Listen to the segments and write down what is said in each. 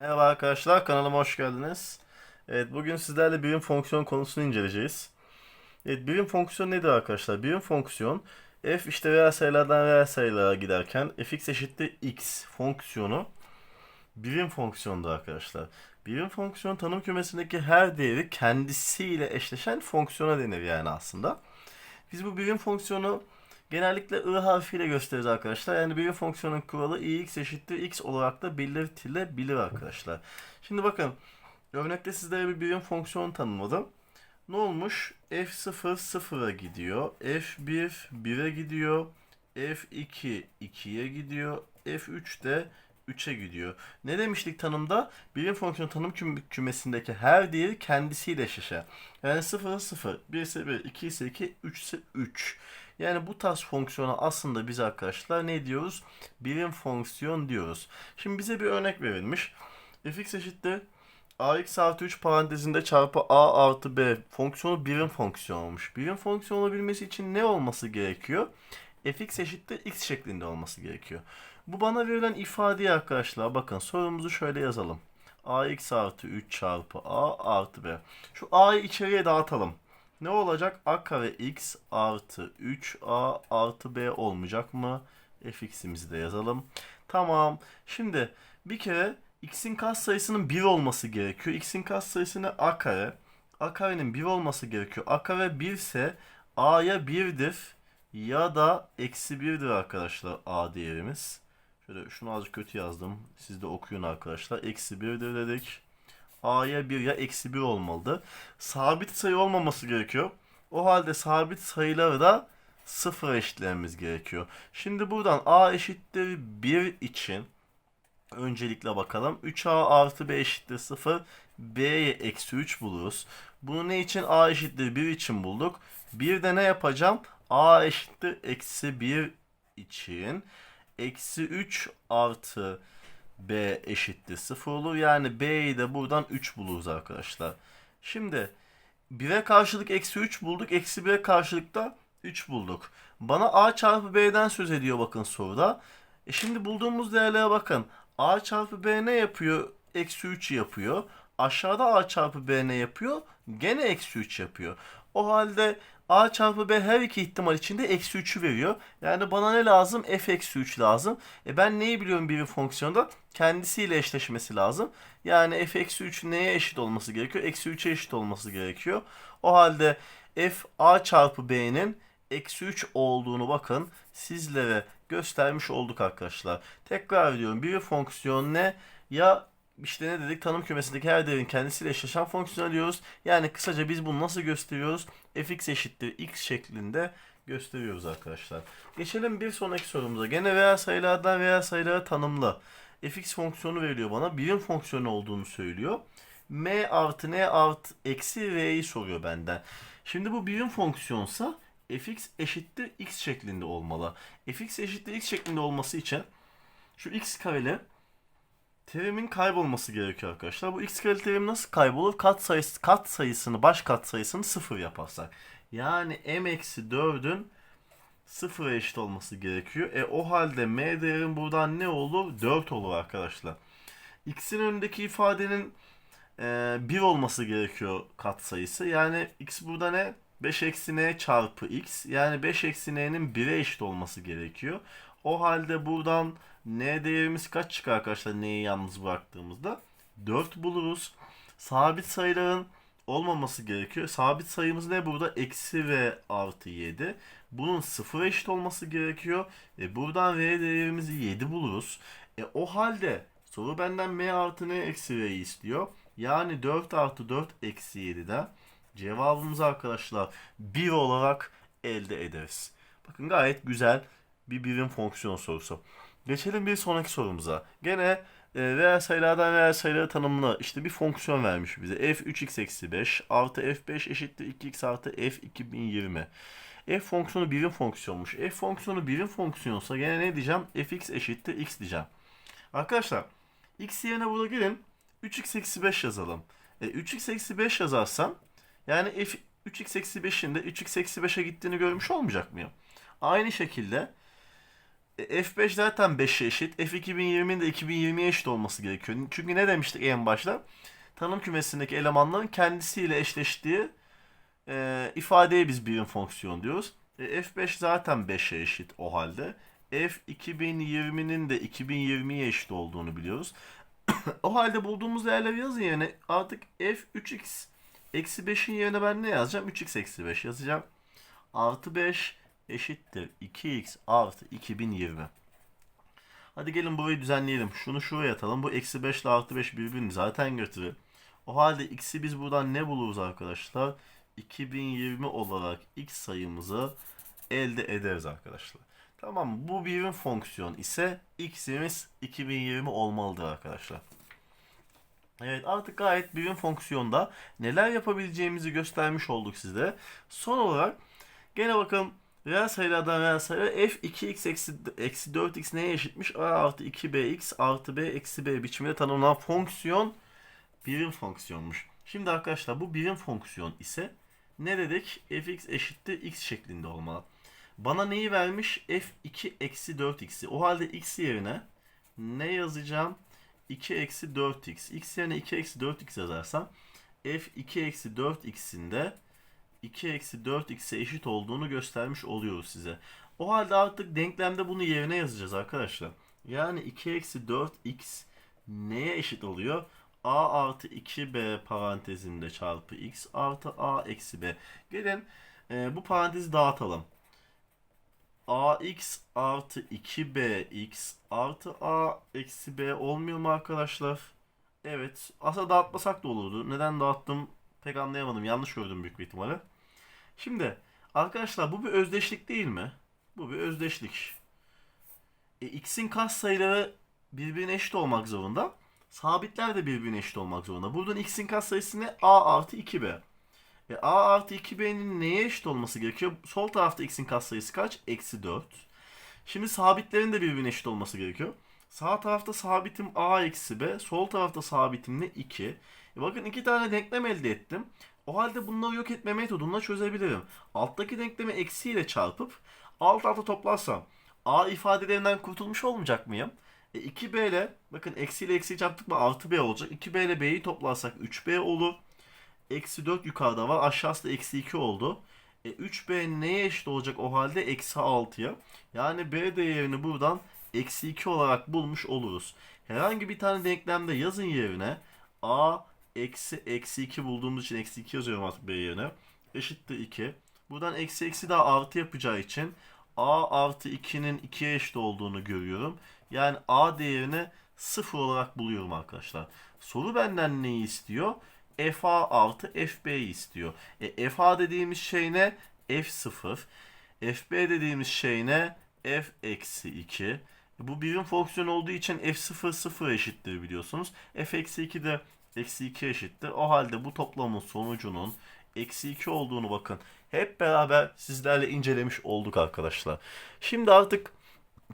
Merhaba arkadaşlar, kanalıma hoş geldiniz. Evet, bugün sizlerle birim fonksiyon konusunu inceleyeceğiz. Evet, birim fonksiyon nedir arkadaşlar? Birim fonksiyon, f işte reel sayılardan reel sayılara giderken fx eşittir x fonksiyonu birim fonksiyondur arkadaşlar. Birim fonksiyon tanım kümesindeki her değeri kendisiyle eşleşen fonksiyona denir yani aslında. Biz bu birim fonksiyonu genellikle i harfiyle gösteririz arkadaşlar. Yani birim fonksiyonun kuralı ix eşittir x olarak da belirtilebilir arkadaşlar. Şimdi bakın örnekte sizlere bir birim fonksiyon tanımladım. Ne olmuş? f0 0'a gidiyor. f1 1'e gidiyor. f2 2'ye gidiyor. f3 de 3'e gidiyor. Ne demiştik tanımda? Birim fonksiyon tanım küm- kümesindeki her değeri kendisiyle eşleşer. Yani 0 0, 1 ise 1, 2 ise 2, 3 ise 3. Yani bu tarz fonksiyona aslında biz arkadaşlar ne diyoruz? Birim fonksiyon diyoruz. Şimdi bize bir örnek verilmiş. fx eşittir ax artı 3 parantezinde çarpı a artı b fonksiyonu birim fonksiyon olmuş. Birim fonksiyon olabilmesi için ne olması gerekiyor? fx eşittir x şeklinde olması gerekiyor. Bu bana verilen ifadeye arkadaşlar bakın sorumuzu şöyle yazalım. ax artı 3 çarpı a artı b. Şu a'yı içeriye dağıtalım. Ne olacak? a kare x artı 3a artı b olmayacak mı? fx'imizi de yazalım. Tamam. Şimdi bir kere x'in katsayısının 1 olması gerekiyor. x'in katsayısı a kare. a karenin 1 olması gerekiyor. a kare 1 ise a'ya 1'dir ya da eksi 1'dir arkadaşlar a değerimiz. Şöyle şunu azıcık kötü yazdım. Siz de okuyun arkadaşlar. Eksi 1'dir dedik. A'ya 1 ya eksi 1 olmalıdır. Sabit sayı olmaması gerekiyor. O halde sabit sayıları da sıfır eşitlememiz gerekiyor. Şimdi buradan A eşittir 1 için öncelikle bakalım. 3A artı B eşittir 0. B'ye eksi 3 buluruz. Bunu ne için? A eşittir 1 için bulduk. Bir de ne yapacağım? A eşittir eksi 1 için. Eksi 3 artı B eşittir 0 olur. Yani B'yi de buradan 3 buluruz arkadaşlar. Şimdi 1'e karşılık eksi 3 bulduk. Eksi 1'e karşılık da 3 bulduk. Bana A çarpı B'den söz ediyor bakın soruda. E şimdi bulduğumuz değerlere bakın. A çarpı B ne yapıyor? Eksi 3 yapıyor. Aşağıda A çarpı B ne yapıyor? Gene eksi 3 yapıyor. O halde A çarpı B her iki ihtimal içinde eksi 3'ü veriyor. Yani bana ne lazım? F eksi 3 lazım. E ben neyi biliyorum bir fonksiyonda? Kendisiyle eşleşmesi lazım. Yani f eksi 3 neye eşit olması gerekiyor? Eksi 3'e eşit olması gerekiyor. O halde f a çarpı b'nin eksi 3 olduğunu bakın sizlere göstermiş olduk arkadaşlar. Tekrar ediyorum bir fonksiyon ne? Ya işte ne dedik tanım kümesindeki her değerin kendisiyle eşleşen fonksiyon diyoruz. Yani kısaca biz bunu nasıl gösteriyoruz? fx eşittir x şeklinde gösteriyoruz arkadaşlar. Geçelim bir sonraki sorumuza. Gene reel sayılardan reel sayılara tanımlı. fx fonksiyonu veriliyor bana. Birim fonksiyonu olduğunu söylüyor. m artı n artı eksi r'yi soruyor benden. Şimdi bu birim fonksiyonsa fx eşittir x şeklinde olmalı. fx eşittir x şeklinde olması için şu x kareli terimin kaybolması gerekiyor arkadaşlar. Bu x kareli terim nasıl kaybolur? Kat sayısı kat sayısını baş kat sayısını sıfır yaparsak. Yani m eksi 4'ün sıfıra eşit olması gerekiyor. E o halde m değerin buradan ne olur? 4 olur arkadaşlar. x'in önündeki ifadenin e, 1 olması gerekiyor kat sayısı. Yani x burada ne? 5 eksi n çarpı x. Yani 5 eksi n'nin 1'e eşit olması gerekiyor. O halde buradan n değerimiz kaç çıkar arkadaşlar n'yi yalnız bıraktığımızda? 4 buluruz. Sabit sayıların olmaması gerekiyor. Sabit sayımız ne burada? Eksi v artı 7. Bunun sıfıra eşit olması gerekiyor. E buradan v değerimizi 7 buluruz. E o halde soru benden m artı n eksi v'yi istiyor. Yani 4 artı 4 eksi 7'den cevabımızı arkadaşlar 1 olarak elde ederiz. Bakın gayet güzel bir birim fonksiyon sorusu. Geçelim bir sonraki sorumuza. Gene e, reel sayılardan reel sayıları tanımlı işte bir fonksiyon vermiş bize. f 3x eksi 5 artı f5 eşittir 2x artı f 2020. f fonksiyonu birim fonksiyonmuş. f fonksiyonu birim fonksiyonsa gene ne diyeceğim? fx eşittir x diyeceğim. Arkadaşlar x yerine burada gelin 3x eksi 5 yazalım. E, 3x eksi 5 yazarsam yani f 3x eksi 5'in de 3x eksi 5'e gittiğini görmüş olmayacak mıyım? Aynı şekilde F5 zaten 5'e eşit. F2020'nin de 2020'ye eşit olması gerekiyor. Çünkü ne demiştik en başta? Tanım kümesindeki elemanların kendisiyle eşleştiği e, ifadeye biz birim fonksiyon diyoruz. E, F5 zaten 5'e eşit o halde. F 2020'nin de 2020'ye eşit olduğunu biliyoruz. o halde bulduğumuz değerleri yazın yerine artık F 3x eksi 5'in yerine ben ne yazacağım? 3x eksi 5 yazacağım. Artı 5 eşittir 2x artı 2020. Hadi gelin burayı düzenleyelim. Şunu şuraya atalım. Bu eksi 5 ile artı 5 birbirini zaten götürür. O halde x'i biz buradan ne buluruz arkadaşlar? 2020 olarak x sayımızı elde ederiz arkadaşlar. Tamam bu birim fonksiyon ise x'imiz 2020 olmalıdır arkadaşlar. Evet artık gayet birim fonksiyonda neler yapabileceğimizi göstermiş olduk size. Son olarak gene bakalım reel sayılardan reel sayılar f 2x eksi, eksi 4x neye eşitmiş? a artı 2bx artı b eksi b biçiminde tanımlanan fonksiyon birim fonksiyonmuş. Şimdi arkadaşlar bu birim fonksiyon ise ne dedik? fx eşittir x şeklinde olmalı. Bana neyi vermiş? f2 eksi 4x'i. O halde x yerine ne yazacağım? 2 eksi 4x. x yerine 2 eksi 4x yazarsam f2 eksi 4x'in de 2 eksi 4x'e eşit olduğunu göstermiş oluyoruz size. O halde artık denklemde bunu yerine yazacağız arkadaşlar. Yani 2 eksi 4x neye eşit oluyor? a artı 2b parantezinde çarpı x artı a eksi b. Gelin e, bu parantezi dağıtalım. ax artı 2bx artı a eksi b olmuyor mu arkadaşlar? Evet. Aslında dağıtmasak da olurdu. Neden dağıttım pek anlayamadım. Yanlış gördüm büyük bir ihtimalle. Şimdi arkadaşlar bu bir özdeşlik değil mi? Bu bir özdeşlik. E, x'in katsayıları birbirine eşit olmak zorunda. Sabitler de birbirine eşit olmak zorunda. Buradan x'in katsayısı ne? a artı 2b. E, a artı 2b'nin neye eşit olması gerekiyor? Sol tarafta x'in katsayısı kaç? Eksi 4. Şimdi sabitlerin de birbirine eşit olması gerekiyor. Sağ tarafta sabitim a eksi b. Sol tarafta sabitim ne? 2. E bakın iki tane denklem elde ettim. O halde bunları yok etme metodunla çözebilirim. Alttaki denklemi eksiyle çarpıp alt alta toplarsam a ifadelerinden kurtulmuş olmayacak mıyım? E 2b ile bakın eksi ile eksi çarptık mı artı b olacak. 2b ile b'yi toplarsak 3b olur. Eksi 4 yukarıda var. Aşağısı da eksi 2 oldu. E 3b neye eşit olacak o halde? Eksi 6'ya. Yani b değerini buradan eksi 2 olarak bulmuş oluruz. Herhangi bir tane denklemde yazın yerine a eksi eksi 2 bulduğumuz için eksi 2 yazıyorum artık b yerine. Eşittir 2. Buradan eksi eksi daha artı yapacağı için a artı 2'nin 2'ye eşit olduğunu görüyorum. Yani a değerini 0 olarak buluyorum arkadaşlar. Soru benden neyi istiyor? fa artı fb'yi istiyor. E, fa dediğimiz şey ne? f0. fb dediğimiz şey ne? f eksi 2. Bu birim fonksiyon olduğu için f0 0 eşittir biliyorsunuz. f eksi 2 de eksi 2 eşittir. O halde bu toplamın sonucunun eksi 2 olduğunu bakın. Hep beraber sizlerle incelemiş olduk arkadaşlar. Şimdi artık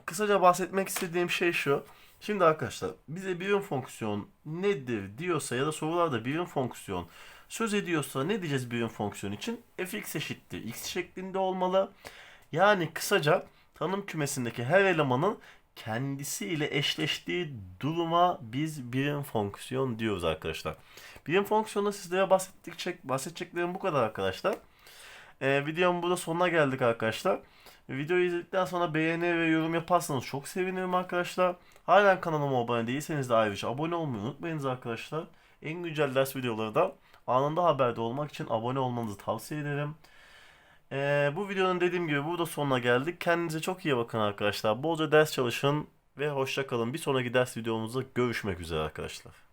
kısaca bahsetmek istediğim şey şu. Şimdi arkadaşlar bize birim fonksiyon nedir diyorsa ya da sorularda birim fonksiyon söz ediyorsa ne diyeceğiz birim fonksiyon için? fx eşittir x şeklinde olmalı. Yani kısaca tanım kümesindeki her elemanın kendisiyle eşleştiği duruma biz birim fonksiyon diyoruz arkadaşlar. Birim fonksiyonu sizlere bahsettikçe, bahsedeceklerim bu kadar arkadaşlar. Ee, videomun burada sonuna geldik arkadaşlar. Videoyu izledikten sonra beğeni ve yorum yaparsanız çok sevinirim arkadaşlar. Halen kanalıma abone değilseniz de ayrıca abone olmayı unutmayınız arkadaşlar. En güncel ders videoları da anında haberde olmak için abone olmanızı tavsiye ederim. Ee, bu videonun dediğim gibi burada sonuna geldik. Kendinize çok iyi bakın arkadaşlar. Bolca ders çalışın ve hoşça kalın. Bir sonraki ders videomuzda görüşmek üzere arkadaşlar.